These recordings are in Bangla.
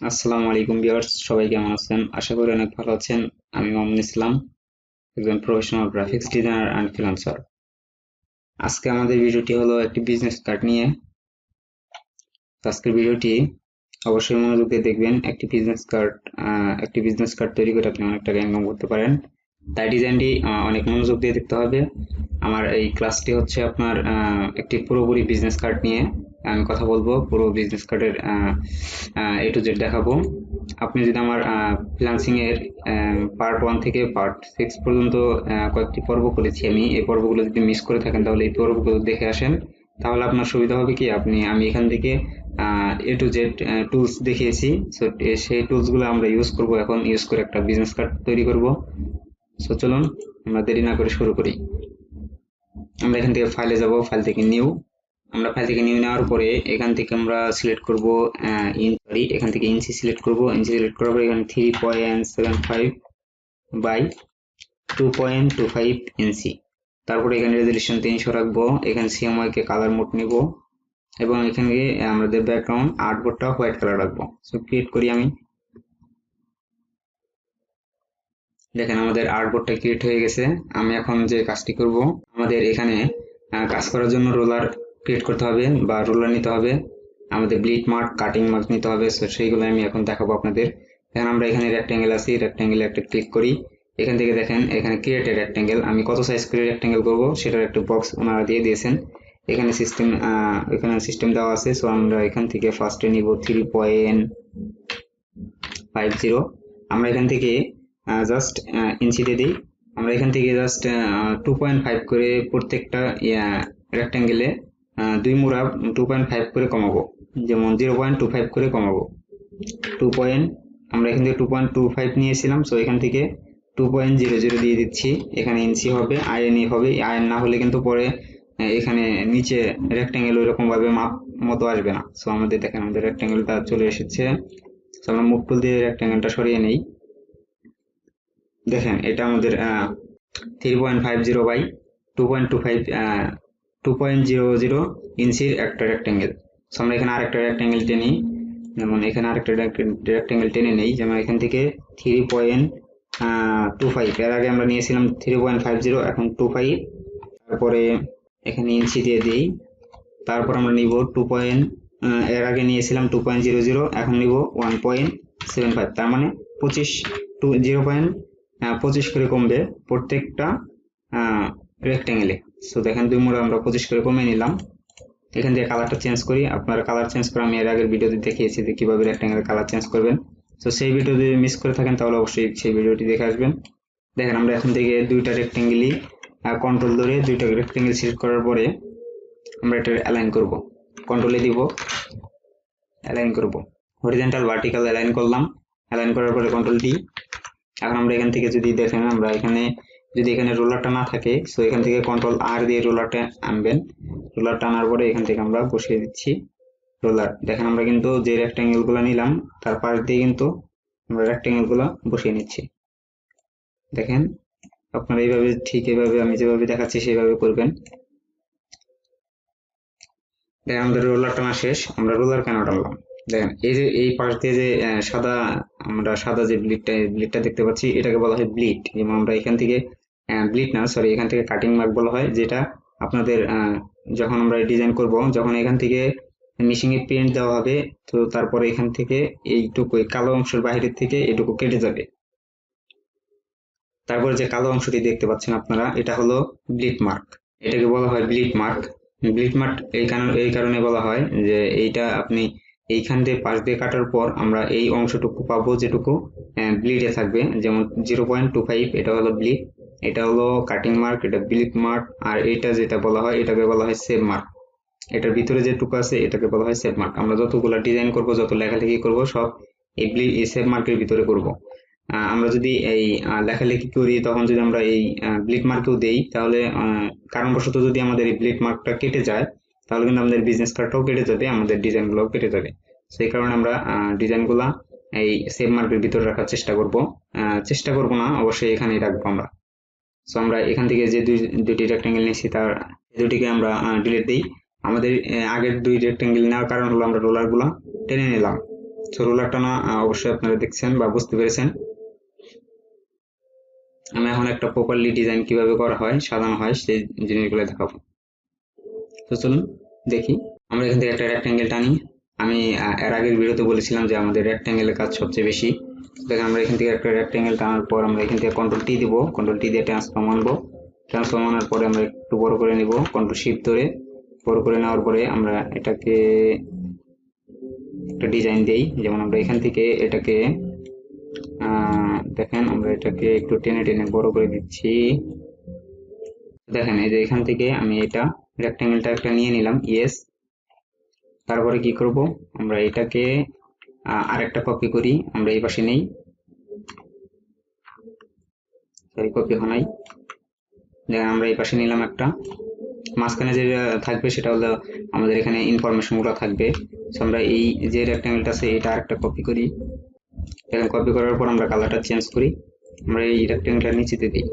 আসসালামু আলাইকুম ভিউয়ার্স, সবাই কেমন আছেন? আশা করি অনেক ভালো আছেন। আমি মোহাম্মদ ইসলাম, একজন professional graphics designer and freelancer আজকে আমাদের ভিডিওটি হলো একটি বিজনেস কার্ড নিয়ে। আজকের ভিডিওটি অবশ্যই মনোযোগ দিয়ে দেখবেন। একটি বিজনেস কার্ড একটি বিজনেস কার্ড তৈরি করে আপনি অনেক টাকা ইনকাম করতে পারেন। তাই ডিজাইনটি অনেক মনোযোগ দিয়ে দেখতে হবে। আমার এই ক্লাসটি হচ্ছে আপনার একটি পুরোপুরি বিজনেস কার্ড নিয়ে। আমি কথা বলব পুরো বিজনেস কার্ডের এ টু জেড দেখাবো। আপনি যদি আমার ফ্রিল্যান্সিং এর পার্ট ওয়ান থেকে পার্ট সিক্স পর্যন্ত কয়েকটি পর্ব করেছি আমি, এই পর্বগুলো যদি মিস করে থাকেন তাহলে এই পর্বগুলো দেখে আসেন। তাহলে আপনার সুবিধা হবে কি? আপনি, আমি এখান থেকে এ টু জেড টুলস দেখিয়েছি। সো সেই টুলসগুলো আমরা ইউজ করব এখন। ইউজ করে একটা বিজনেস কার্ড তৈরি করব। সো চলুন, আমরা দেরি না করে শুরু করি। আমরা এখান থেকে ফাইলে যাব। ফাইল থেকে নিউ আমরা ফাইল থেকে নিউ নেওয়ার পরে এখান থেকে আমরা সিলেক্ট করব ইন সরি এখান থেকে ইঞ্চি সিলেক্ট করব ইঞ্চি সিলেক্ট করার পরে এখানে three point seven five by two point two five তারপরে এখানে রেজলিউশন তিনশো রাখব, এখানে সিএমওয়াই কে কালার মোড নিব এবং এখানে আমাদের ব্যাকগ্রাউন্ড আর্টবোর্ডটা হোয়াইট কালার রাখব। সো ক্রিয়েট করি আমি। দেখেন আমাদের আর্টবোর্ডটা ক্রিয়েট হয়ে গেছে। আমি এখন যে কাজটি করব, আমাদের এখানে কাজ করার জন্য রোলার ক্রিয়েট করতে হবে বা রোলার নিতে হবে, আমাদের ব্লিড মার্ক কাটিং মার্ক নিতে হবে সো সেইগুলো আমি এখন দেখাবো আপনাদের। এখন আমরা এখানে রেক্টেঙ্গেল আছি রেক্টেঙ্গেলে একটা ক্লিক করি। এখান থেকে দেখেন, এখানে ক্রিয়েট রেক্টেঙ্গেল আমি কত সাইজ করে রেক্টেঙ্গেল করব সেটার একটা বক্স ওনারা দিয়ে দিয়েছেন। এখানে সিস্টেম এখানে সিস্টেম দেওয়া আছে সো আমরা এখান থেকে ফার্স্টে নিব থ্রি পয়েন্ট ফাইভ জিরো আমরা এখান থেকে জাস্ট ইঞ্চিতে দিই। আমরা এখান থেকে জাস্ট টু পয়েন্ট ফাইভ করে প্রত্যেকটা রেক্টাঙ্গেলে দুই মুড়া টু পয়েন্ট ফাইভ করে কমাবো। যেমন জিরো পয়েন্ট টু ফাইভ করে কমাবো। টু পয়েন্ট আমরা এখান থেকে টু পয়েন্ট টু ফাইভ নিয়েছিলাম সো এখান থেকে টু পয়েন্ট জিরো জিরো দিয়ে দিচ্ছি। এখানে ইঞ্চি হবে আয়এনই হবে। আয়ন না হলে কিন্তু পরে এখানে নিচে রেক্টাঙ্গেল ওইরকম ভাবে মাপ মতো আসবে না। সো আমাদের দেখেন, আমাদের রেক্টাঙ্গেলটা চলে এসেছে। তো আমরা মুভ টুল দিয়ে রেক্টাঙ্গেলটা সরিয়ে নেই। দেখেন, এটা আমাদের three point five zero by two point two five two point zero zero ইঞ্চির একটা রেক্টেঙ্গেল সো আমরা এখানে আরেকটা রেক্টেঙ্গেল টেনি যেমন এখানে আরেকটা রেক্টেঙ্গেল টেনে নেই। যেমন এখান থেকে থ্রি পয়েন্ট টু ফাইভ এর আগে আমরা নিয়েছিলাম থ্রি পয়েন্ট ফাইভ জিরো এখন টু ফাইভ তারপরে এখানে ইঞ্চি দিয়ে দিই। তারপর আমরা নিব টু পয়েন্ট এর আগে নিয়েছিলাম টু পয়েন্ট জিরো জিরো এখন নিব ওয়ান পয়েন্ট সেভেন ফাইভ তার মানে পঁচিশ টু জিরো পয়েন্ট পঁচিশ করে কমবে প্রত্যেকটা রেক্টেঙ্গেলে সো দেখেন দুই মুড়ে আমরা পঁচিশ করে কমিয়ে নিলাম। এখান থেকে কালারটা চেঞ্জ করি। আপনারা কালার চেঞ্জ করে আমি এর আগের ভিডিওতে দেখিয়েছি যে কীভাবে রেক্টেঙ্গেল কালার চেঞ্জ করবেন। তো সেই ভিডিও যদি মিস করে থাকেন, তাহলে অবশ্যই সেই ভিডিওটি দেখে আসবেন। দেখেন, আমরা এখন থেকে দুইটা রেক্টেঙ্গেলই কন্ট্রোল ধরে দুইটা রেক্টেঙ্গেল সিলেক্ট করার পরে আমরা এটা অ্যালাইন করব। কন্ট্রোলে দিব অ্যালাইন করব। হরিজেন্টাল ভার্টিক্যাল অ্যালাইন করলাম। অ্যালাইন করার পরে কন্ট্রোল ডি এখন আমরা এখান থেকে যদি দেখেন, আমরা এখানে যদি এখানে রোলারটা না থাকে সো এখান থেকে কন্ট্রোল আর দিয়ে রোলারটা আনবেন। রোলারটা আনার পরে এখান থেকে আমরা বসিয়ে দিচ্ছি রোলার। দেখেন আমরা কিন্তু যে রেক্টাঙ্গেলগুলো নিলাম, তার পাশ দিয়ে কিন্তু আমরা রেক্টাঙ্গেলগুলো বসিয়ে নিচ্ছি। দেখেন, আপনারা এইভাবে, ঠিক এইভাবে আমি যেভাবে দেখাচ্ছি সেইভাবে করবেন। দেখেন, আমাদের রোলার টানা শেষ, আমরা রোলার কেন টানলাম? দেখেন, এই যে, এই পাশ দিয়ে যে সাদা, আমরা সাদা যে ব্লিডটা ব্লিডটা দেখতে পাচ্ছি, এটাকে বলা হয় ব্লিড যেমন আমরা এখান থেকে ব্লিড না সরি এখান থেকে কাটিং মার্ক বলা হয়, যেটা আপনাদের যখন আমরা ডিজাইন করব, যখন এখান থেকে মেশিনে প্রিন্ট দেওয়া হবে, তো তারপরে এখান থেকে এইটুকু কালো অংশের বাইরের থেকে এটুকু কেটে যাবে। তারপরে যে কালো অংশটি দেখতে পাচ্ছেন আপনারা, এটা হলো ব্লিড মার্ক এটাকে বলা হয় ব্লিড মার্ক ব্লিড মার্ক এই কারণে এই কারণে বলা হয় যে এইটা আপনি এইখান দিয়ে পাশ দিয়ে কাটার পর আমরা এই অংশটুকু পাবো যেটুকু ব্লিডে থাকবে। যেমন জিরো পয়েন্ট টু ফাইভ এটা হলো ব্লিড এটা হলো কাটিং মার্ক এটা ব্লিড মার্ক আর এটা যেটা বলা হয়, এটাকে বলা হয় সেভ মার্ক এটার ভিতরে যেটুকু আছে, এটাকে বলা হয় সেভ মার্ক আমরা যতগুলো ডিজাইন করব, যত লেখালেখি করব, সব এই সেভ মার্কের ভিতরে করব। আমরা যদি এই লেখালেখি করি, তখন যদি আমরা এই ব্লিড মার্কেও দেই, তাহলে কারণবশত যদি আমাদের এই ব্লিড মার্কটা কেটে যায়, তাহলে কিন্তু আমাদের বিজনেস কার্ডটাও কেটে যাবে, আমাদের ডিজাইন গুলোও কেটে যাবে। সেই কারণে আমরা ডিজাইনগুলা এই সেভ মার্কের ভিতরে রাখার চেষ্টা করব। চেষ্টা করব না, অবশ্যই এখানেই রাখব আমরা। সো আমরা এখান থেকে যে দুই দুটি রেক্টেঙ্গেল নিয়েছি, তার দুটিকে আমরা ডিলিট দিই। আমাদের আগের দুই রেক্টেঙ্গেল নেওয়ার কারণ হলো আমরা রোলারগুলা টেনে নিলাম। তো রুলার টানা অবশ্যই আপনারা দেখছেন বা বুঝতে পেরেছেন। আমি এখন একটা প্রপারলি ডিজাইন কীভাবে করা হয়, সাজানো হয়, সেই জিনিসগুলো দেখাবো। তো চলুন, দেখি। আমরা এখান থেকে একটা রেক্ট্যাঙ্গেল টানি। আমি এর আগের ভিডিওতে বলেছিলাম যে আমাদের রেক্ট্যাঙ্গেলের কাজ সবচেয়ে বেশি। দেখেন আমরা এখান থেকে একটা রেক্ট্যাঙ্গেল টানার পর আমরা এখান থেকে কন্ট্রোল টি দিব। কন্ট্রোল টি দিয়ে ট্রান্সফর্ম আনব। ট্রান্সফর্ম আনার পরে আমরা একটু বড় করে নিব। কন্ট্রোল শিফট ধরে বড় করে নেওয়ার পরে আমরা এটাকে একটা ডিজাইন দেই। যেমন আমরা এখান থেকে এটাকে দেখেন আমরা এটাকে একটু টেনে টেনে বড় করে দিচ্ছি। দেখেন এই যে এখান থেকে আমি এটা রেক্ট্যাঙ্গেলটা একটা নিয়ে নিলাম। ইয়েস তারপরে কি করব? আমরা এটাকে আরেকটা কপি করি। আমরা এই পাশে নেই। সরি কপি হনাই দেখেন আমরা এই পাশে নিলাম একটা। মাঝখানে যেটা থাকবে সেটা হলো আমাদের এখানে ইনফরমেশনগুলো থাকবে। So, আমরা এই যে রেক্ট্যাঙ্গেলটা আছে, এটা আরেকটা কপি করি। দেখেন কপি করার পর আমরা কালারটা চেঞ্জ করি। আমরা এই রেক্ট্যাঙ্গেলটা নিচেতে দিই।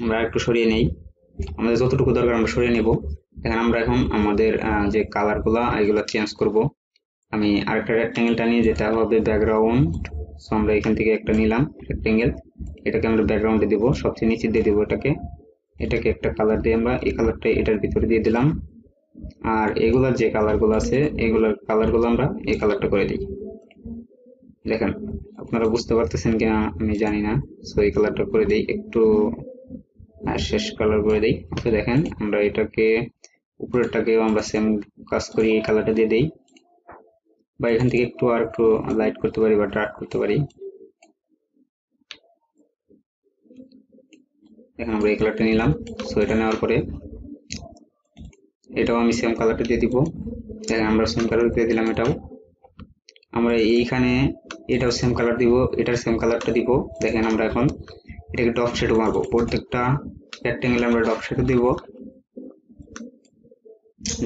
আমরা একটু সরিয়ে নেই। আমাদের যতটুকু দরকার আমরা সরিয়ে নেব। দেখেন, আমরা এখন আমাদের যে কালারগুলা এগুলো চেঞ্জ করব। আমি আরেকটা রেক্ট্যাঙ্গেলটা নিয়ে যেতে হবে ব্যাকগ্রাউন্ড সো আমরা এখান থেকে একটা নিলাম রেক্ট্যাঙ্গেল এটাকে আমরা ব্যাকগ্রাউন্ডে দিব। সবচেয়ে নিচে দিয়ে দিব এটাকে। এটাকে একটা কালার দিয়ে আমরা এই কালারটা এটার ভিতরে দিয়ে দিলাম। আর এগুলার যে কালারগুলো আছে, এগুলোর কালারগুলো আমরা এই কালারটা করে দিই। দেখেন, আপনারা বুঝতে পারতেছেন কিনা আমি জানি না। সো এই কালারটা করে দিই একটু শেষ কালার করে দিই। তো দেখেন, আমরা এটাকে, উপরেরটাকেও আমরা সেম কাজ করি, এই কালারটা দিয়ে দিই। বা এখান থেকে একটু আর একটু লাইট করতে পারি বা ডার্ক করতে পারি। দেখেন আমরা এই কালারটা নিলাম। সো এটা নেওয়ার পরে এটাও আমি সেম কালারটা দিয়ে দিব। দেখেন, আমরা সেম কালার দিয়ে দিলাম এটাও। আমরা এইখানে এটাও সেম কালার দিব, এটার সেম কালারটা দিব। দেখেন, আমরা এখন এটাকে ডপ শেডও মারবো। প্রত্যেকটা রেক্টেঙ্গেল আমরা ডপ শেডও দিব।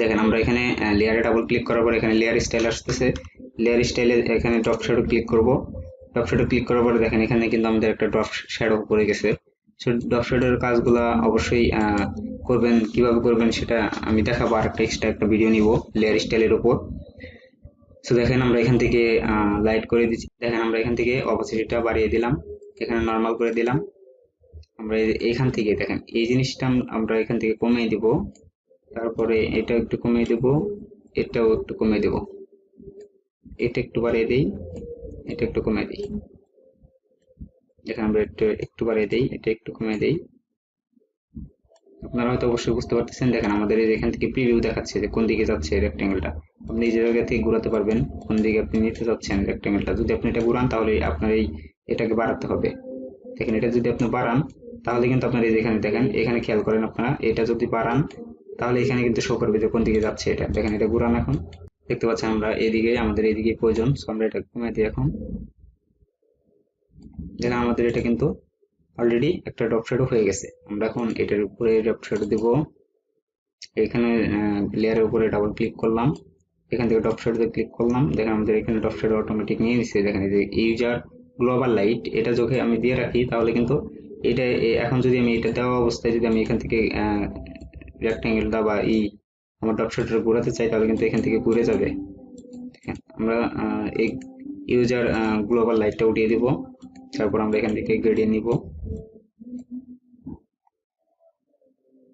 দেখেন আমরা এখানে লেয়ারে ডাবল ক্লিক করার পর এখানে লেয়ার স্টাইল আসতেছে। লেয়ার স্টাইলে এখানে ড্রপ শ্যাডো ক্লিক করব। ড্রপ শ্যাডো ক্লিক করার পর দেখেন এখানে কিন্তু আমাদের একটা ড্রপ শ্যাডো পড়ে গেছে। ড্রপ শ্যাডোর কাজগুলা অবশ্যই করবেন, কীভাবে করবেন সেটা আমি দেখাবো। আর একটা এক্সট্রা একটা ভিডিও নিব লেয়ার স্টাইলের উপর। সো দেখেন আমরা এখান থেকে লাইট করে দিচ্ছি। দেখেন আমরা এখান থেকে অপোসিটিটা বাড়িয়ে দিলাম। এখানে নর্মাল করে দিলাম। আমরা এইখান থেকে দেখেন, এই জিনিসটা আমরা এখান থেকে কমিয়ে দিব। তারপরে এটা একটু কমিয়ে দেব, এটাও একটু কমিয়ে দেব। এটা একটু বাড়িয়ে দেই, এটা একটু কমিয়ে দিই। এখানে আমরা একটু একটু বাড়িয়ে দেই, এটা একটু কমিয়ে দেই। আপনারা হয়তো অবশ্যই বুঝতে পারতেছেন, দেখেন আমাদের এখান থেকে প্রিভিউ দেখাচ্ছে যে কোন দিকে যাচ্ছে রেক্টেঙ্গেলটা আপনি এই জায়গা থেকে ঘোরাতে পারবেন, কোন দিকে আপনি নিতে চাচ্ছেন রেক্টেঙ্গেলটা যদি আপনি এটা ঘুরান, তাহলে আপনার এই, এটাকে বাড়াতে হবে। দেখেন, এটা যদি আপনি বাড়ান, তাহলে কিন্তু আপনার এই যে এখানে দেখেন, এখানে খেয়াল করেন আপনারা, এটা যদি বাড়ান তাহলে এখানে কিন্তু শো করবে যে কোন দিকে যাচ্ছে এটা। দেখেন, এটা ঘুরান এখন। দেখতে পাচ্ছেন আমরা এদিকে, আমাদের এদিকে প্রয়োজন। আমরা এটা কমিয়ে দিই এখন। দেখেন আমাদের এটা কিন্তু অলরেডি একটা ড্রপ শ্যাডো হয়ে গেছে। আমরা এখন এটার উপরে ড্রপ শ্যাডো দিব। এখানে লেয়ারের উপরে ডাবল ক্লিক করলাম। এখান থেকে ড্রপ শ্যাডোতে ক্লিক করলাম। দেখেন, আমাদের এখানে ড্রপ শ্যাডো অটোমেটিক নিয়ে নিচ্ছে দেখেন যে ইউজার গ্লোবাল লাইট এটা যখন আমি দিয়ে রাখি, তাহলে কিন্তু এটা এখন যদি আমি এটা দেওয়া অবস্থায় যদি আমি এখান থেকে রেক্ট্যাঙ্গেলটা বা এই আমার ড্রপ শ্যাডোটা ঘোরাতে চাই তাহলে কিন্তু এখান থেকে ঘুরে যাবে। দেখেন, আমরা এই ইউজার গ্লোবাল লাইটটা উঠিয়ে দিব। তারপর আমরা এখান থেকে গ্রেডিয়ে নিব।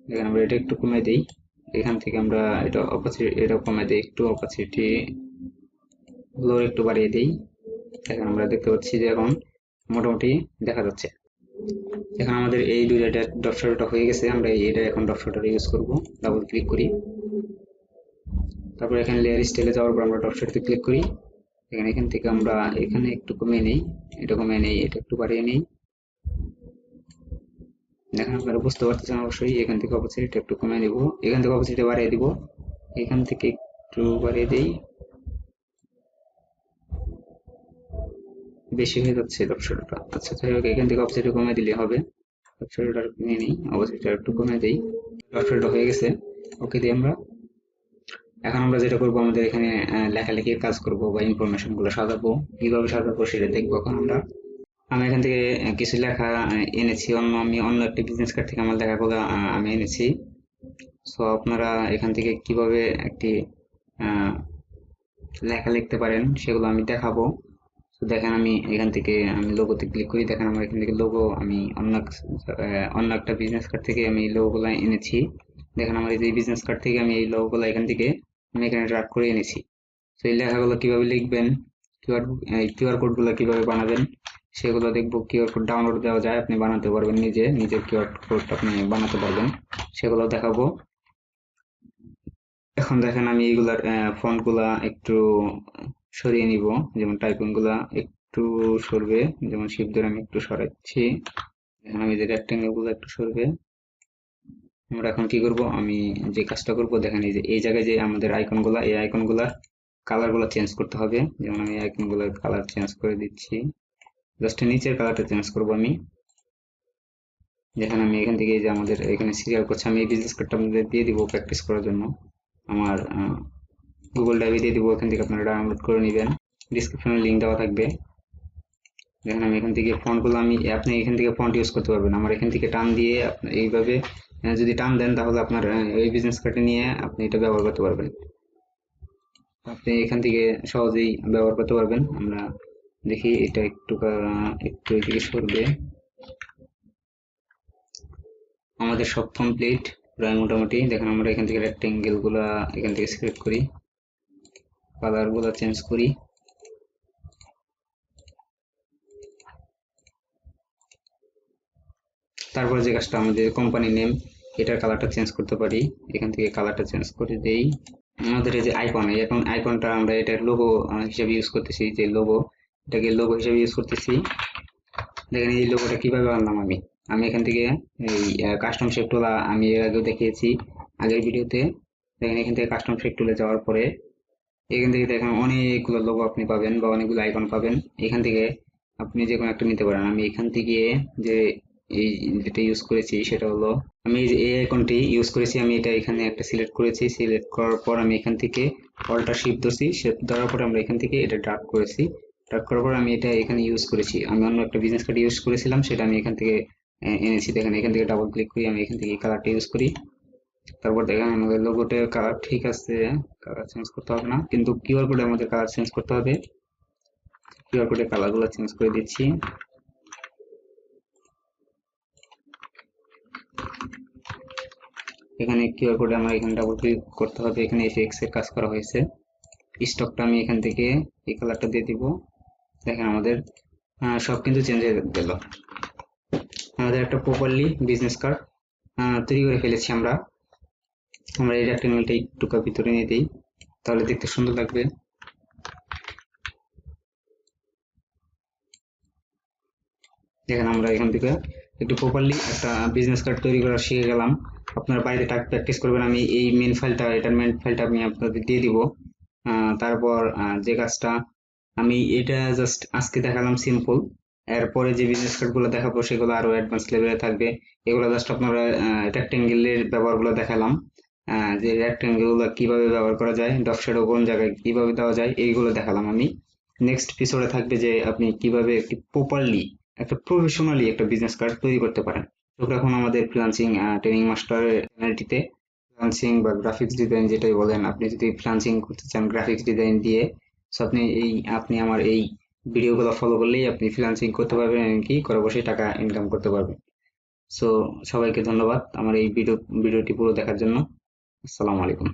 দেখেন আমরা এটা একটু কমে দিই। এখান থেকে আমরা এটা অপাসিটি এটা কমে দিই, একটু অপাসিটি ব্লোর একটু বাড়িয়ে দিই। দেখেন, আমরা দেখতে পাচ্ছি যে এখন মোটামুটি দেখা যাচ্ছে। এখন আমাদের এই দুইটা ডট শ্যাডোটা হয়ে গেছে, আমরা এটা এখন ডট শ্যাডোটা ইউজ করব। ডাবল ক্লিক করি। তারপর এখানে লেয়ার স্টাইলে যাওয়ার পর আমরা ডট ক্লিক করি। এখানে এখান থেকে আমরা এখানে একটু কমিয়ে নেই, এটা কমিয়ে নেই, এটা একটু বাড়িয়ে নেই। দেখেন আপনারা বুঝতে পারতেছেন অবশ্যই, এখান থেকে অপোজিটটা একটু কমিয়ে নিব। এখান থেকে অপোজিটে বাড়িয়ে দিব। এখান থেকে একটু বাড়িয়ে দেই। বেশি হয়ে যাচ্ছে অপশনটা আচ্ছা যাই হোক, এখান থেকে অপোজিটে কমিয়ে দিলে হবে। অপশনটা নিয়ে নিই অপোজিটটা একটু কমিয়ে দেই। অপশনটা হয়ে গেছে ওকে দিয়ে আমরা। এখন আমরা যেটা করব, আমাদের এখানে লেখালেখির কাজ করব বা ইনফরমেশনগুলো সাজাবো। কীভাবে সাজাবো সেটা দেখব এখন আমরা। আমি এখান থেকে কিছু লেখা এনেছি। অন্য, আমি অন্য একটি বিজনেস কার্ড থেকে আমার লেখাগুলো আমি এনেছি। সো আপনারা এখান থেকে কীভাবে একটি লেখা লিখতে পারেন, সেগুলো আমি দেখাবো। তো দেখেন আমি এখান থেকে আমি লোগোতে ক্লিক করি। দেখেন আমার এখান থেকে লোগো আমি অন্য অন্য একটা বিজনেস কার্ড থেকে আমি এই লোগোগুলো এনেছি। দেখেন আমার এই বিজনেস কার্ড থেকে আমি এই লোগোগুলো এখান থেকে আমি এখানে ড্রাগ করে এনেছি। তো এই লেখাগুলো কীভাবে লিখবেন কিউআর কিউআর কোডগুলো কীভাবে বানাবেন, সেগুলো দেখব। কিউআর কোড ডাউনলোড দেওয়া যায়, আপনি বানাতে পারবেন নিজে, নিজের কিউআর কোড আপনি বানাতে পারবেন, সেগুলো দেখাবো। এখন দেখেন আমি এইগুলার ফন্টগুলা একটু সরিয়ে নিব। যেমন টাইপিংগুলা একটু সরবে, যেমন শিপ ধরে আমি একটু সরাচ্ছি। দেখেন আমি যে রেক্টেঙ্গেলগুলো একটু সরবে, আমরা এখন কি করব? আমি যে কাজটা করব, দেখেন এই যে, এই জায়গায় যে আমাদের আইকনগুলা, এই আইকনগুলার কালারগুলো চেঞ্জ করতে হবে। যেমন আমি আইকনগুলার কালার চেঞ্জ করে দিচ্ছি। জাস্ট নিচের কালারটা চেঞ্জ করব আমি। যেখানে আমি এখান থেকে যে আমাদের এখানে সিরিয়াল করছে, আমি এই বিজনেস কার্ডটা আপনাদের দিয়ে দিব প্র্যাকটিস করার জন্য। আমার গুগল ড্রাইভে দিয়ে দেবো, এখান থেকে আপনারা ডাউনলোড করে নেবেন। ডিসক্রিপশনে লিঙ্ক দেওয়া থাকবে। দেখেন আমি এখান থেকে ফন্টগুলো আমি, আপনি এখান থেকে ফন্ট ইউজ করতে পারবেন। আমার এখান থেকে টান দিয়ে এইভাবে যদি টান দেন তাহলে আপনার এই বিজনেস কার্ডে নিয়ে আপনি এটা ব্যবহার করতে পারবেন। আপনি এখান থেকে সহজেই ব্যবহার করতে পারবেন। আমরা দেখি এটা একটু একটু এদিকে সরবে। আমাদের সব কমপ্লিট প্রায় মোটামুটি। দেখেন আমরা এখান থেকে রেক্টেঙ্গেলগুলা এখান থেকে সিলেক্ট করি। কালারগুলা চেঞ্জ করি। তারপর যে কাজটা আমাদের কোম্পানি নেম এটার কালারটা চেঞ্জ করতে পারি। এখান থেকে কালারটা চেঞ্জ করে দেই। আমাদের যে আইকন এখন আইকনটা আমরা এটার লোগো হিসেবে ইউজ করতেছি, যে লোগো এটাকে লোগো হিসেবে ইউজ করতেছি। দেখেন এই লোগোটা কীভাবে আনলাম আমি? আমি এখান থেকে এই কাস্টম শেপ টুলা আমি এর আগেও দেখিয়েছি আগের ভিডিওতে দেখেন এখান থেকে কাস্টম শেপ টুলে যাওয়ার পরে এখান থেকে দেখেন অনেকগুলো লোগো আপনি পাবেন বা অনেকগুলো আইকন পাবেন। এখান থেকে আপনি যে কোনো একটা নিতে পারেন। আমি এখান থেকে যে এই যেটা ইউজ করেছি সেটা হলো, আমি এই আইকনটি ইউজ করেছি, আমি এটা এখানে একটা সিলেক্ট করেছি। সিলেক্ট করার পর আমি এখান থেকে অল্টা শিফট ধরছি। শিফট ধরার পর আমরা এখান থেকে এটা ড্রাগ করেছি। ড্রাগ করার পর আমি এটা এখানে ইউজ করেছি। আমি অন্য একটা বিজনেস কার্ড ইউজ করেছিলাম, সেটা আমি এখান থেকে এনেছি দেখেন এখান থেকে ডাবল ক্লিক করি আমি এখান থেকে কালারটা ইউজ করি। তারপর দেখেন আমাদের লোগোতে কালার ঠিক আছে কালার চেঞ্জ করতে হবে না। কিন্তু কিউআর কোডে আমাদের কালার চেঞ্জ করতে হবে। কিউআর কোডে কালারগুলো চেঞ্জ করে দিচ্ছি। এখানে কিউআর কোডে আমরা এখানে ডাবল ক্লিক করতে হবে। এখানে এফএক্স এর কাজ করা হয়েছে। স্টকটা আমি এখান থেকে এই কালারটা দিয়ে দিব। দেখেন আমাদের সব কিন্তু চেঞ্জ হয়ে গেল। আমাদের একটা প্রপারলি বিজনেস কার্ড তৈরি করে ফেলেছি আমরা। আমরা এই রেক্টেঙ্গেলটা একটু ভিতরে নিয়ে দিই, তাহলে দেখতে সুন্দর লাগবে। দেখেন আমরা এখান থেকে একটু প্রপারলি একটা বিজনেস কার্ড তৈরি করা শিখে গেলাম। আপনারা বাইরে টাক প্র্যাকটিস করবেন, আমি এই মেন ফাইলটা এটার মেন ফাইলটা আমি আপনাদের দিয়ে দিব। তারপর যে কাজটা আমি এটা জাস্ট আজকে দেখালাম সিম্পল এরপরে যে বিজনেস কার্ডগুলো দেখাবো, সেগুলো আরও অ্যাডভান্স লেভেলে থাকবে। এগুলো জাস্ট আপনারা রেক্টেঙ্গেলের ব্যবহারগুলো দেখালাম। যে রেক্টেঙ্গেলগুলো কীভাবে ব্যবহার করা যায় ডক শ্যাডো কোন জায়গায় কীভাবে দেওয়া যায়, এইগুলো দেখালাম আমি। নেক্সট এপিসোডে থাকবে যে আপনি কীভাবে একটি প্রপারলি একটা প্রফেশনালি একটা বিজনেস কার্ড তৈরি করতে পারেন। চোখ রাখুন আমাদের ফ্রিলান্সিং ট্রেনিং মাস্টার চ্যানেলটিতে ফ্রিলান্সিং বা গ্রাফিক্স ডিজাইন যেটাই বলেন, আপনি যদি ফ্রিলান্সিং করতে চান গ্রাফিক্স ডিজাইন দিয়ে সো আপনি এই, আপনি আমার এই ভিডিওগুলো ফলো করলেই আপনি ফ্রিলান্সিং করতে পারবেন এমনকি ঘরে বসে টাকা ইনকাম করতে পারবেন। সো সবাইকে ধন্যবাদ আমার এই ভিডিও ভিডিওটি পুরো দেখার জন্য। আসসালামু আলাইকুম।